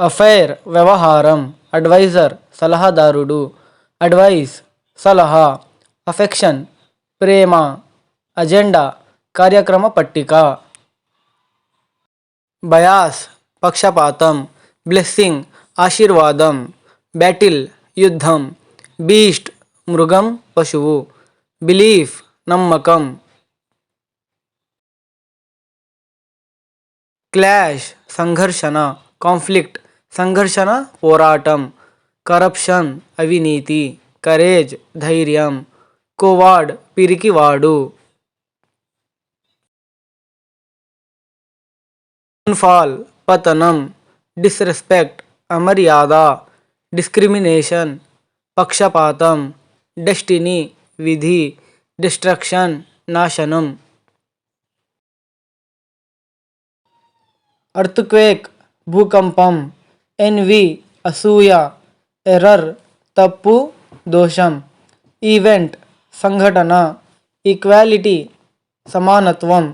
Affair వ్యవహారం adviser సలహాదారుడు advice సలహా అఫెక్షన్ ప్రేమ అజెండా కార్యక్రమ పట్టిక. బయాస్ పక్షపాతం బ్లెస్సింగ్ ఆశీర్వాదం బ్యాటిల్ యుద్ధం బీస్ట్ మృగం పశువు బిలీఫ్ నమ్మకం. క్లాష్ సంఘర్షణ కాన్ఫ్లిక్ట్ సంఘర్షణ పోరాటం కరప్షన్ అవినీతి కరేజ్ ధైర్యం కోవాడ్ పిరికివాడు. ఫాల్ పతనం డిస్రెస్పెక్ట్ అమర్యాద డిస్క్రిమినేషన్ పక్షపాతం డెస్టినీ విధి డిస్ట్రక్షన్ నాశనం. అర్త్క్వేక్ భూకంపం ఎన్వి అసూయ ఎర్రర్ తప్పు దోషం ఈవెంట్ సంఘటన ఈక్వాలిటీ సమానత్వం.